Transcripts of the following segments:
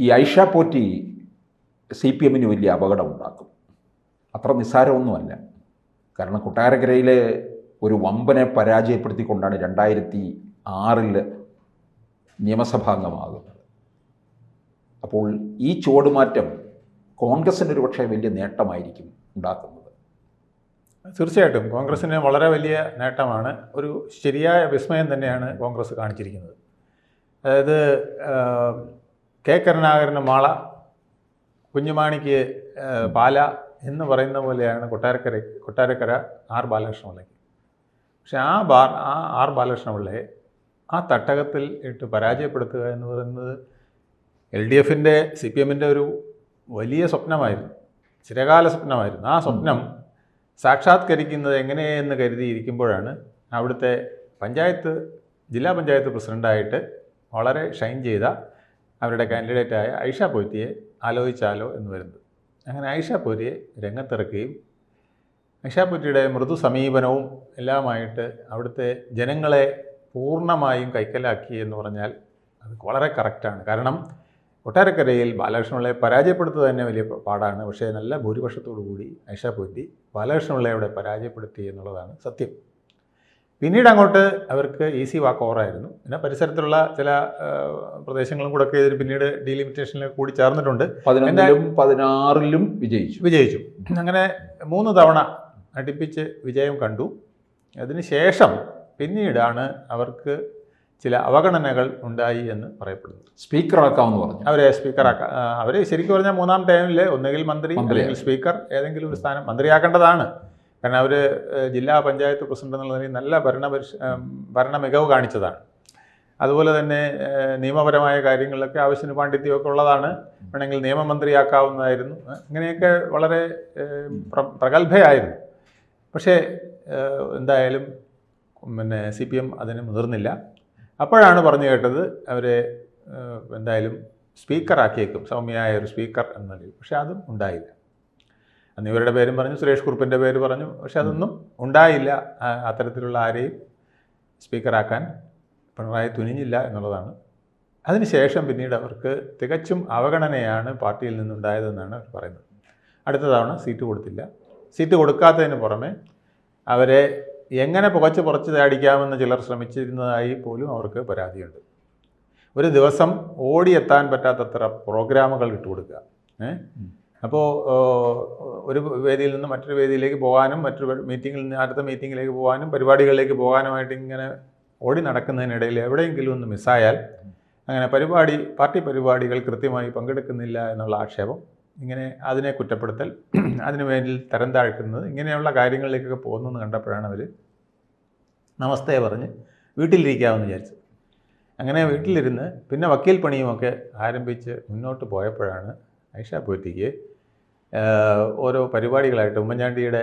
ഈ Aisha Potti C P എമ്മിന് വലിയ അപകടമുണ്ടാക്കും. അത്ര നിസ്സാരമൊന്നുമല്ല. കാരണം കൊട്ടാരക്കരയിലെ ഒരു വമ്പനെ പരാജയപ്പെടുത്തിക്കൊണ്ടാണ് രണ്ടായിരത്തി ആറിൽ നിയമസഭാംഗമാകുന്നത്. അപ്പോൾ ഈ ചുവടുമാറ്റം കോൺഗ്രസിന് ഒരു പക്ഷേ വലിയ നേട്ടമായിരിക്കും ഉണ്ടാക്കുന്നത്. തീർച്ചയായിട്ടും. കോൺഗ്രസിന് വളരെ വലിയ നേട്ടമാണ്. ഒരു ശരിയായ വിസ്മയം തന്നെയാണ് കോൺഗ്രസ് കാണിച്ചിരിക്കുന്നത്. അതായത് കെ കരുണാകരന് മാള കുഞ്ഞുമാണിക്ക് പാല എന്ന് പറയുന്ന പോലെയാണ് കൊട്ടാരക്കര കൊട്ടാരക്കര ആർ ബാലകൃഷ്ണപിള്ളയ്ക്ക്. പക്ഷെ ആ ബാർ ആ ആർ ബാലകൃഷ്ണപിള്ളയെ ആ തട്ടകത്തിൽ ഇട്ട് പരാജയപ്പെടുത്തുക എന്ന് പറയുന്നത് എൽ ഡി എഫിന്റെ സി പി എമ്മിന്റെ ഒരു വലിയ സ്വപ്നമായിരുന്നു. ചിരകാല സ്വപ്നമായിരുന്നു. ആ സ്വപ്നം സാക്ഷാത്കരിക്കുന്നത് എങ്ങനെയെന്ന് കരുതിയിരിക്കുമ്പോഴാണ് അവിടുത്തെ പഞ്ചായത്ത് ജില്ലാ പഞ്ചായത്ത് പ്രസിഡന്റായിട്ട് വളരെ ഷൈൻ ചെയ്ത അവരുടെ കാൻഡിഡേറ്റായ ഐഷ പോറ്റിയെ ആലോചിച്ചാലോ എന്ന് വരുന്നത് അങ്ങനെ ഐഷ പോറ്റിയെ രംഗത്തിറക്കുകയും ഐഷ പോറ്റിയുടെ മൃദു സമീപനവും എല്ലാമായിട്ട് അവിടുത്തെ ജനങ്ങളെ പൂർണമായും കൈക്കലാക്കി എന്ന് പറഞ്ഞാൽ അത് വളരെ കറക്റ്റാണ് കാരണം കൊട്ടാരക്കരയിൽ ബാലകൃഷ്ണപിള്ളയെ പരാജയപ്പെടുത്തുക തന്നെ വലിയ പാടാണ്. പക്ഷേ നല്ല ഭൂരിപക്ഷത്തോടു കൂടി ഐഷ പോറ്റി ബാലകൃഷ്ണപിള്ളയെ അവിടെ പരാജയപ്പെടുത്തി എന്നുള്ളതാണ് സത്യം. പിന്നീട് അങ്ങോട്ട് അവർക്ക് ഈസി വാക്ക് ഓവറായിരുന്നു. പിന്നെ പരിസരത്തുള്ള ചില പ്രദേശങ്ങളും കൂടെ ഒക്കെ പിന്നീട് ഡീലിമിറ്റേഷനിൽ കൂടി ചേർന്നിട്ടുണ്ട്. പതിനൊന്നിലും പതിനാറിലും വിജയിച്ചു. വിജയിച്ചു. അങ്ങനെ മൂന്ന് തവണ അടുപ്പിച്ച് വിജയം കണ്ടു. അതിനുശേഷം പിന്നീടാണ് അവർക്ക് ചില അവഗണനകൾ ഉണ്ടായി എന്ന് പറയപ്പെടുന്നു. സ്പീക്കറാക്കാമെന്ന് പറഞ്ഞു. അവരെ സ്പീക്കറാക്ക അവർ ശരിക്കും പറഞ്ഞാൽ മൂന്നാം ടൈമിൽ ഒന്നുകിൽ മന്ത്രി. അല്ലെങ്കിൽ സ്പീക്കർ ഏതെങ്കിലും ഒരു സ്ഥാനം മന്ത്രിയാക്കേണ്ടതാണ്. കാരണം അവർ ജില്ലാ പഞ്ചായത്ത് പ്രസിഡന്റ് എന്നുള്ള നിലയിൽ നല്ല ഭരണപരിഷ ഭരണ മികവ് കാണിച്ചതാണ്. അതുപോലെ തന്നെ നിയമപരമായ കാര്യങ്ങളിലൊക്കെ ആവശ്യത്തിന് പാണ്ഡിത്യമൊക്കെ ഉള്ളതാണ്. വേണമെങ്കിൽ നിയമമന്ത്രിയാക്കാവുന്നതായിരുന്നു. അങ്ങനെയൊക്കെ വളരെ പ്രഗത്ഭയായിരുന്നു. പക്ഷേ എന്തായാലും പിന്നെ സി പി എം അതിന് മുതിർന്നില്ല. അപ്പോഴാണ് പറഞ്ഞു കേട്ടത് അവരെ എന്തായാലും സ്പീക്കറാക്കിയേക്കും. സൗമ്യയായ ഒരു സ്പീക്കർ എന്ന നിലയിൽ. പക്ഷേ അതും ഉണ്ടായില്ല. അന്ന് ഇവരുടെ പേരും പറഞ്ഞു സുരേഷ് കുറുപ്പിന്റെ പേര് പറഞ്ഞു. പക്ഷെ അതൊന്നും ഉണ്ടായില്ല അത്തരത്തിലുള്ള ആരെയും സ്പീക്കറാക്കാൻ പിണറായി തുനിഞ്ഞില്ല എന്നുള്ളതാണ്. അതിനുശേഷം പിന്നീട് അവർക്ക് തികച്ചും അവഗണനയാണ് പാർട്ടിയിൽ നിന്നുണ്ടായതെന്നാണ് അവർ പറയുന്നത്. അടുത്ത തവണ സീറ്റ് കൊടുത്തില്ല. സീറ്റ് കൊടുക്കാത്തതിന് പുറമെ അവരെ എങ്ങനെ പുകച്ച് പുറച്ച് താടിക്കാമെന്ന് ചിലർ ശ്രമിച്ചിരുന്നതായി പോലും അവർക്ക് പരാതിയുണ്ട്. ഒരു ദിവസം ഓടിയെത്താൻ പറ്റാത്തത്ര പ്രോഗ്രാമുകൾ ഇട്ടുകൊടുക്കുക. ഏ? അപ്പോൾ ഒരു വേദിയിൽ നിന്ന് മറ്റൊരു വേദിയിലേക്ക് പോകാനും മറ്റൊരു മീറ്റിങ്ങിൽ നിന്ന് അടുത്ത മീറ്റിങ്ങിലേക്ക് പോകാനും പരിപാടികളിലേക്ക് പോകാനുമായിട്ട് ഇങ്ങനെ ഓടി നടക്കുന്നതിനിടയിൽ എവിടെയെങ്കിലും ഒന്ന് മിസ്സായാൽ അങ്ങനെ പരിപാടി പാർട്ടി പരിപാടികൾ കൃത്യമായി പങ്കെടുക്കുന്നില്ല എന്നുള്ള ആക്ഷേപം ഇങ്ങനെ അതിനെ കുറ്റപ്പെടുത്തൽ അതിനു വേണ്ടി തരം താഴ്ക്കുന്നത് ഇങ്ങനെയുള്ള കാര്യങ്ങളിലേക്കൊക്കെ പോകുന്നെന്ന് കണ്ടപ്പോഴാണ് അവർ നമസ്തേ പറഞ്ഞ് വീട്ടിലിരിക്കാമെന്ന് വിചാരിച്ചത്. അങ്ങനെ വീട്ടിലിരുന്ന് പിന്നെ വക്കീൽ പണിയുമൊക്കെ ആരംഭിച്ച് മുന്നോട്ട് പോയപ്പോഴാണ് ഐഷ പോറ്റിക്ക് ഓരോ പരിപാടികളായിട്ട് ഉമ്മൻചാണ്ടിയുടെ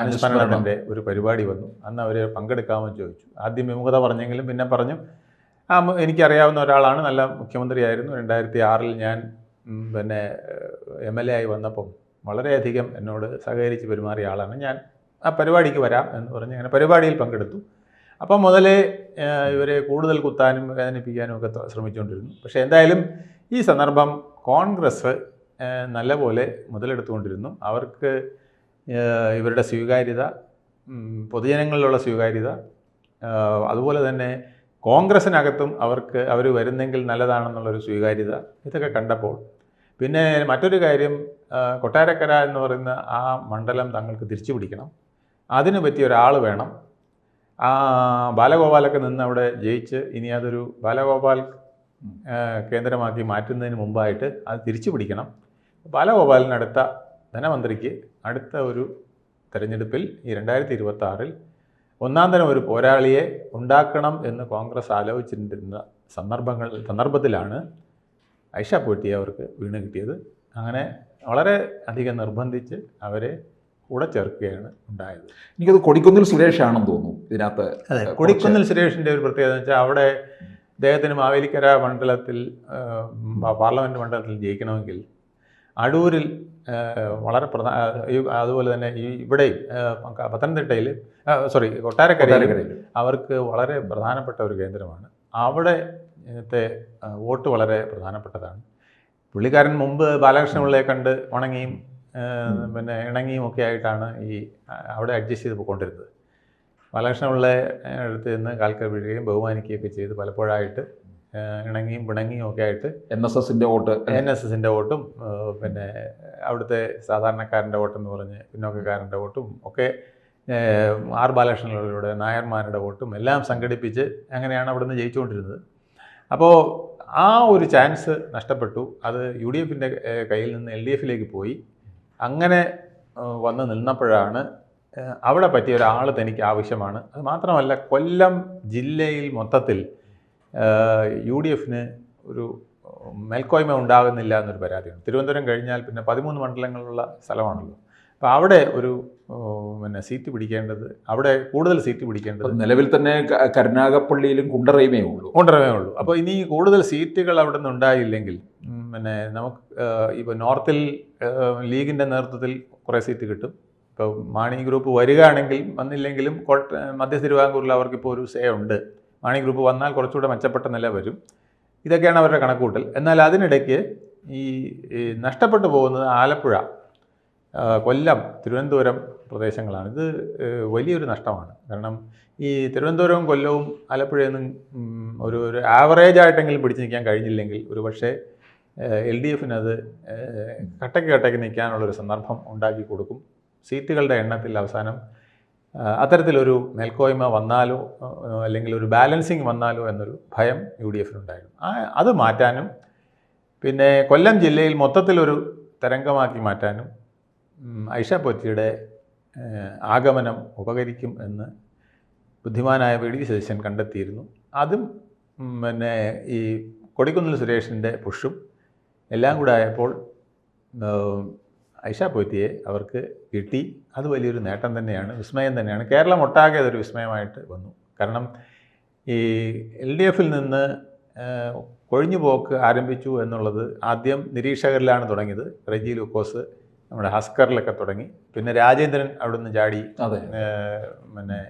അനുസ്മരണത്തിന്റെ ഒരു പരിപാടി വന്നു. അന്ന് അവർ പങ്കെടുക്കാമെന്ന് ചോദിച്ചു. ആദ്യം വിമുഖത പറഞ്ഞെങ്കിലും പിന്നെ പറഞ്ഞു ആ എനിക്കറിയാവുന്ന ഒരാളാണ്. നല്ല മുഖ്യമന്ത്രിയായിരുന്നു. രണ്ടായിരത്തി ആറിൽ ഞാൻ പിന്നെ എം എൽ എ ആയി വന്നപ്പം വളരെയധികം എന്നോട് സഹകരിച്ച് പെരുമാറിയ ആളാണ്. ഞാൻ ആ പരിപാടിക്ക് വരാം എന്ന് പറഞ്ഞ് അങ്ങനെ പരിപാടിയിൽ പങ്കെടുത്തു. അപ്പം മുതലേ ഇവരെ കൂടുതൽ കുത്താനും വേദനിപ്പിക്കാനും ഒക്കെ ശ്രമിച്ചുകൊണ്ടിരുന്നു. പക്ഷേ എന്തായാലും ഈ സന്ദർഭം കോൺഗ്രസ് നല്ലപോലെ മുതലെടുത്തുകൊണ്ടിരുന്നു. അവർക്ക് ഇവരുടെ സ്വീകാര്യത പൊതുജനങ്ങളിലുള്ള സ്വീകാര്യത അതുപോലെ തന്നെ കോൺഗ്രസിനകത്തും അവർക്ക് അവർ വരുന്നെങ്കിൽ നല്ലതാണെന്നുള്ളൊരു സ്വീകാര്യത ഇതൊക്കെ കണ്ടപ്പോൾ. പിന്നെ മറ്റൊരു കാര്യം കൊട്ടാരക്കര എന്ന് പറയുന്ന ആ മണ്ഡലം തങ്ങൾക്ക് തിരിച്ചു പിടിക്കണം. അതിനു പറ്റിയ ഒരാൾ വേണം. ആ ബാലഗോപാലൊക്കെ നിന്ന് അവിടെ ജയിച്ച് ഇനി അതൊരു ബാലഗോപാൽ കേന്ദ്രമാക്കി മാറ്റുന്നതിന് മുമ്പായിട്ട് അത് തിരിച്ചു പിടിക്കണം. ബാലഗോപാലിന് അടുത്ത ധനമന്ത്രിക്ക് അടുത്ത ഒരു തെരഞ്ഞെടുപ്പിൽ ഈ രണ്ടായിരത്തി ഇരുപത്തി ആറിൽ ഒന്നാം തരം ഒരു പോരാളിയെ ഉണ്ടാക്കണം എന്ന് കോൺഗ്രസ് ആലോചിച്ചിരുന്ന സന്ദർഭങ്ങൾ സന്ദർഭത്തിലാണ് ഐഷ പോറ്റിയെ അവർക്ക് വീണ് കിട്ടിയത്. അങ്ങനെ വളരെ അധികം നിർബന്ധിച്ച് അവരെ കൂടെ ചേർക്കുകയാണ് ഉണ്ടായത്. എനിക്കത് കൊടിക്കുന്നിൽ സുരേഷാണെന്ന് തോന്നുന്നു ഇതിനകത്ത്. അതെ കൊടിക്കുന്നിൽ സുരേഷിന്റെ ഒരു പ്രത്യേകത എന്ന് വെച്ചാൽ അവിടെ അദ്ദേഹത്തിന് മാവേലിക്കര മണ്ഡലത്തിൽ പാർലമെന്റ് മണ്ഡലത്തിൽ ജയിക്കണമെങ്കിൽ അടൂരിൽ വളരെ പ്രധാന അതുപോലെ തന്നെ ഈ ഇവിടെയും പത്തനംതിട്ടയിൽ സോറി കൊട്ടാരക്കരയിൽ അവർക്ക് വളരെ പ്രധാനപ്പെട്ട ഒരു കേന്ദ്രമാണ്. അവിടെ ഇന്നത്തെ വോട്ട് വളരെ പ്രധാനപ്പെട്ടതാണ്. പുള്ളിക്കാരൻ മുമ്പ് ബാലകൃഷ്ണ പിള്ളയെ കണ്ട് ഉണങ്ങിയും പിന്നെ ഇണങ്ങിയും ഒക്കെ ആയിട്ടാണ് ഈ അവിടെ അഡ്ജസ്റ്റ് ചെയ്ത് പോയിക്കൊണ്ടിരുന്നത്. ബാലകൃഷ്ണ പിള്ളയെ അടുത്ത് നിന്ന് കാൽക്കൽ വീഴുകയും ബഹുമാനിക്കുകയൊക്കെ ചെയ്ത് പലപ്പോഴായിട്ട് ഇണങ്ങിയും പിണങ്ങിയും ഒക്കെ ആയിട്ട് എൻ എസ് എസിന്റെ വോട്ട്. എൻ എസ് എസിന്റെ വോട്ടും പിന്നെ അവിടുത്തെ സാധാരണക്കാരന്റെ വോട്ടെന്ന് പറഞ്ഞ് പിന്നോക്കക്കാരന്റെ വോട്ടും ഒക്കെ ആർ ബാലകൃഷ്ണനിലൂടെ നായർമാരുടെ വോട്ടും എല്ലാം സംഘടിപ്പിച്ച് അങ്ങനെയാണ് അവിടുന്ന് ജയിച്ചുകൊണ്ടിരുന്നത്. അപ്പോൾ ആ ഒരു ചാൻസ് നഷ്ടപ്പെട്ടു. അത് യു ഡി എഫിന്റെ കയ്യിൽ നിന്ന് എൽ ഡി എഫിലേക്ക് പോയി. അങ്ങനെ വന്ന് നിന്നപ്പോഴാണ് അവിടെ പറ്റിയ ഒരാൾ തനിക്ക് ആവശ്യമാണ്. അത് മാത്രമല്ല കൊല്ലം ജില്ലയിൽ മൊത്തത്തിൽ യു ഡി എഫിന് ഒരു മേൽക്കോയ്മ ഉണ്ടാകുന്നില്ല എന്നൊരു പരാതിയാണ് തിരുവനന്തപുരം കഴിഞ്ഞാൽ പിന്നെ പതിമൂന്ന് മണ്ഡലങ്ങളുള്ള സ്ഥലമാണല്ലോ. അപ്പോൾ അവിടെ ഒരു പിന്നെ സീറ്റ് പിടിക്കേണ്ടത് അവിടെ കൂടുതൽ സീറ്റ് പിടിക്കേണ്ടത് നിലവിൽ തന്നെ കരുനാഗപ്പള്ളിയിലും കുണ്ടറയുമേ ഉള്ളൂ. കുണ്ടറയുമേ ഉള്ളൂ. അപ്പോൾ ഇനി കൂടുതൽ സീറ്റുകൾ അവിടെ നിന്ന് ഉണ്ടായില്ലെങ്കിൽ പിന്നെ നമുക്ക് ഇപ്പോൾ നോർത്തിൽ ലീഗിന്റെ നേതൃത്വത്തിൽ കുറേ സീറ്റ് കിട്ടും. ഇപ്പോൾ മാണി ഗ്രൂപ്പ് വരികയാണെങ്കിൽ വന്നില്ലെങ്കിലും കോട്ട മധ്യ തിരുവാങ്കൂറിൽ അവർക്കിപ്പോൾ ഒരു സേ ഉണ്ട്. മാണി ഗ്രൂപ്പ് വന്നാൽ കുറച്ചുകൂടെ മെച്ചപ്പെട്ട നില വരും. ഇതൊക്കെയാണ് അവരുടെ കണക്കൂട്ടൽ എന്നാൽ അതിനിടയ്ക്ക് ഈ നഷ്ടപ്പെട്ടു പോകുന്നത് ആലപ്പുഴ കൊല്ലം തിരുവനന്തപുരം പ്രദേശങ്ങളാണ്. ഇത് വലിയൊരു നഷ്ടമാണ്. കാരണം ഈ തിരുവനന്തപുരവും കൊല്ലവും ആലപ്പുഴയിൽ നിന്നും ഒരു ഒരു ആവറേജ് ആയിട്ടെങ്കിലും പിടിച്ചു നിൽക്കാൻ കഴിഞ്ഞില്ലെങ്കിൽ ഒരു പക്ഷേ എൽ ഡി എഫിന് അത് കട്ടയ്ക്ക് കട്ടയ്ക്ക് നിൽക്കാനുള്ളൊരു സന്ദർഭം ഉണ്ടാക്കി കൊടുക്കും. സീറ്റുകളുടെ എണ്ണത്തിൽ അവസാനം അത്തരത്തിലൊരു മേൽക്കോയ്മ വന്നാലോ അല്ലെങ്കിൽ ഒരു ബാലൻസിങ് വന്നാലോ എന്നൊരു ഭയം യു ഡി എഫിനുണ്ടായിരുന്നു ആ അത് മാറ്റാനും പിന്നെ കൊല്ലം ജില്ലയിൽ മൊത്തത്തിലൊരു തരംഗമാക്കി മാറ്റാനും ഐഷ പൊറ്റിയുടെ ആഗമനം ഉപകരിക്കും എന്ന് ബുദ്ധിമാനായ വി ഡി സതീശൻ കണ്ടെത്തിയിരുന്നു. അതും പിന്നെ ഈ കൊടിക്കുന്നിൽ സുരേഷിന്റെ പുഷും എല്ലാം കൂടെ ആയപ്പോൾ ഐഷ പോയിത്തിയെ അവർക്ക് കിട്ടി. അത് വലിയൊരു നേട്ടം തന്നെയാണ് വിസ്മയം തന്നെയാണ്. കേരളം ഒട്ടാകെ അതൊരു വിസ്മയമായിട്ട് വന്നു. കാരണം ഈ എൽ ഡി എഫിൽ നിന്ന് കൊഴിഞ്ഞുപോക്ക് ആരംഭിച്ചു എന്നുള്ളത് ആദ്യം നിരീക്ഷകരിലാണ് തുടങ്ങിയത്. റെജി ലൂക്കോസ് നമ്മുടെ ഹസ്കറിലൊക്കെ തുടങ്ങി. പിന്നെ രാജേന്ദ്രൻ അവിടുന്ന് ചാടി പിന്നെ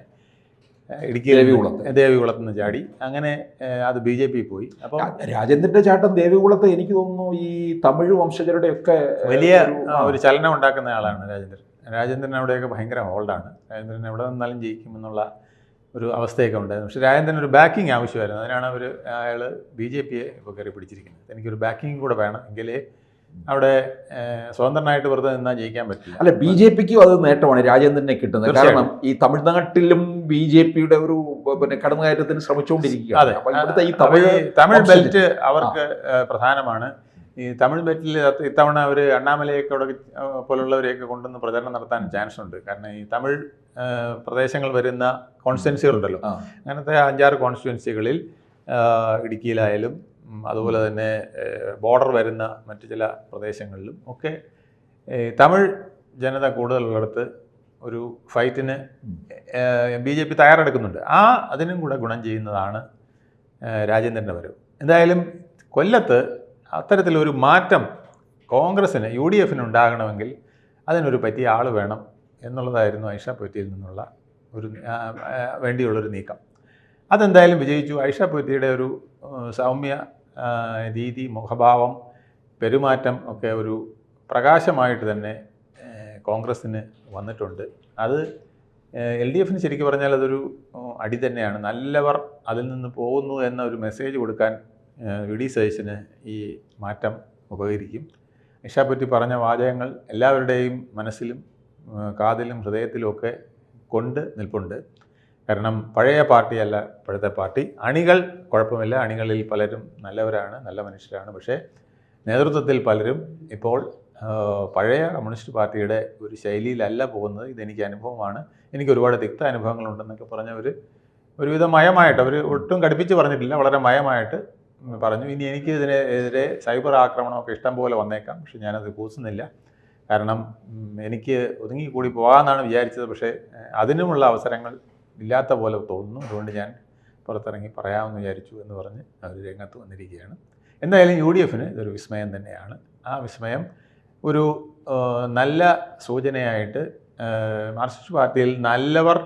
ഇടുക്കി ദേവികുളത്ത്. ദേവികുളത്ത് നിന്ന് ചാടി. അങ്ങനെ അത് ബി ജെ പി പോയി. അപ്പോൾ രാജേന്ദ്രന്റെ ചാട്ടം ദേവികുളത്ത് എനിക്ക് തോന്നുന്നു ഈ തമിഴ് വംശജരുടെ ഒക്കെ വലിയ ഒരു- ചലനം ഉണ്ടാക്കുന്ന ആളാണ് രാജേന്ദ്രൻ. രാജേന്ദ്രൻ അവിടെയൊക്കെ ഭയങ്കര ഹോൾഡാണ് രാജേന്ദ്രൻ എവിടെ നിന്നാലും ജയിക്കുമെന്നുള്ള ഒരു അവസ്ഥയൊക്കെ ഉണ്ടായിരുന്നു. പക്ഷേ രാജേന്ദ്രൻ ഒരു ബാക്കിംഗ് ആവശ്യമായിരുന്നു. അതിനാണ് അവർ അയാൾ ബി ജെ പിയെ ഇപ്പോൾ കയറി പിടിച്ചിരിക്കുന്നത്. എനിക്കൊരു ബാക്കിംഗ് കൂടെ വേണം. എങ്കിലേ അവിടെ സ്വതന്ത്രനായിട്ട് വെറുതെ നിന്നാൽ ജയിക്കാൻ പറ്റില്ല. അല്ല ബി ജെ പിക്കും അത് നേട്ടമാണ് രാജേന്ദ്രനെ കിട്ടുന്നത്. കാരണം ഈ തമിഴ്നാട്ടിലും ബി ജെ പിയുടെ ഒരു പിന്നെ കടന്നുകയറ്റത്തിന് ശ്രമിച്ചുകൊണ്ടിരിക്കുക അതെ. ഇവിടുത്തെ ഈ തമിഴ് തമിഴ് ബെൽറ്റ് അവർക്ക് പ്രധാനമാണ്. ഈ തമിഴ് ബെൽറ്റിൽ ഇത്തവണ അവർ അണ്ണാമലയൊക്കെ അവിടെ പോലുള്ളവരെയൊക്കെ കൊണ്ടുവന്ന് പ്രചരണം നടത്താൻ ചാൻസ് ഉണ്ട് കാരണം ഈ തമിഴ് പ്രദേശങ്ങൾ വരുന്ന കോൺസ്റ്റിറ്റ്യൻസികളുണ്ടല്ലോ. അങ്ങനത്തെ അഞ്ചാറ് കോൺസ്റ്റിറ്റ്യൻസികളിൽ ഇടുക്കിയിലായാലും അതുപോലെ തന്നെ ബോർഡർ വരുന്ന മറ്റു ചില പ്രദേശങ്ങളിലും ഒക്കെ തമിഴ് ജനത കൂടുതലുള്ളിടത്ത് ഒരു ഫൈറ്റിന് ബി ജെ പി തയ്യാറെടുക്കുന്നുണ്ട്. ആ അതിനും കൂടെ ഗുണം ചെയ്യുന്നതാണ് രാജേന്ദ്രന്റെ വരവ്. എന്തായാലും കൊല്ലത്ത് അത്തരത്തിലൊരു മാറ്റം കോൺഗ്രസ്സിന് യു ഡി എഫിന് ഉണ്ടാകണമെങ്കിൽ അതിനൊരു പറ്റിയ ആൾ വേണം എന്നുള്ളതായിരുന്നു ഐഷ പൊറ്റിയിൽ നിന്നുള്ള ഒരു വേണ്ടിയുള്ളൊരു നീക്കം. അതെന്തായാലും വിജയിച്ചു. ഐഷ പൊറ്റിയുടെ ഒരു സൗമ്യ രീതി മുഖഭാവം പെരുമാറ്റം ഒക്കെ ഒരു പ്രകാശമായിട്ട് തന്നെ കോൺഗ്രസ്സിന് വന്നിട്ടുണ്ട്. അത് എൽ ഡി എഫിന് ശരിക്കും പറഞ്ഞാൽ അതൊരു അടി തന്നെയാണ്. നല്ലവർ അതിൽ നിന്ന് പോകുന്നു എന്ന ഒരു മെസ്സേജ് കൊടുക്കാൻ വി ഡി സതീശന് ഈ മാറ്റം ഉപകരിക്കും. ഇഷാപ്പറ്റി പറഞ്ഞ വാചകങ്ങൾ എല്ലാവരുടെയും മനസ്സിലും കാതിലും ഹൃദയത്തിലും ഒക്കെ കൊണ്ട് നിൽപ്പുണ്ട്. കാരണം പഴയ പാർട്ടിയല്ല ഇപ്പോഴത്തെ പാർട്ടി. അണികൾ കുഴപ്പമില്ല. അണികളിൽ പലരും നല്ലവരാണ് നല്ല മനുഷ്യരാണ്. പക്ഷേ നേതൃത്വത്തിൽ പലരും ഇപ്പോൾ പഴയ കമ്മ്യൂണിസ്റ്റ് പാർട്ടിയുടെ ഒരു ശൈലിയിലല്ല പോകുന്നത്. ഇതെനിക്ക് അനുഭവമാണ്. എനിക്ക് ഒരുപാട് തിക്ത അനുഭവങ്ങളുണ്ടെന്നൊക്കെ പറഞ്ഞവർ ഒരുവിധം മയമായിട്ട് അവർ ഒട്ടും കടുപ്പിച്ച് പറഞ്ഞിട്ടില്ല. വളരെ മയമായിട്ട് പറഞ്ഞു. ഇനി എനിക്ക് ഇതിനെതിരെ സൈബർ ആക്രമണമൊക്കെ ഇഷ്ടം പോലെ വന്നേക്കാം. പക്ഷെ ഞാനത് കൂസുന്നില്ല. കാരണം എനിക്ക് ഒതുങ്ങിക്കൂടി പോകാമെന്നാണ് വിചാരിച്ചത്. പക്ഷേ അതിനുമുള്ള അവസരങ്ങൾ ഇല്ലാത്ത പോലെ തോന്നുന്നു. അതുകൊണ്ട് ഞാൻ പുറത്തിറങ്ങി പറയാമെന്ന് വിചാരിച്ചു എന്ന് പറഞ്ഞ് അവർ രംഗത്ത് വന്നിരിക്കുകയാണ്. എന്തായാലും യു ഡി എഫിന് ഇതൊരു വിസ്മയം തന്നെയാണ്. ആ വിസ്മയം ഒരു നല്ല സൂചനയായിട്ട് മാർക്സിസ്റ്റ് പാർട്ടിയിൽ നല്ലവർ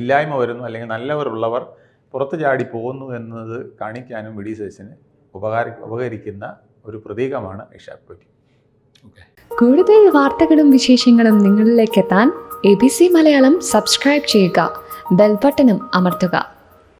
ഇല്ലായ്മ വരുന്നു അല്ലെങ്കിൽ നല്ലവരുള്ളവർ പുറത്ത് ചാടി പോകുന്നു എന്നത് കാണിക്കാനും വി ഡി സതീശന് ഉപകാരി ഉപകരിക്കുന്ന ഒരു പ്രതീകമാണ് കൊയ്ലി കൂടുതൽ വാർത്തകളും വിശേഷങ്ങളും നിങ്ങളിലേക്ക് എത്താൻ A B C Malayalam subscribe ചെയ്യുക. ബെൽബട്ടനും അമർത്തുക.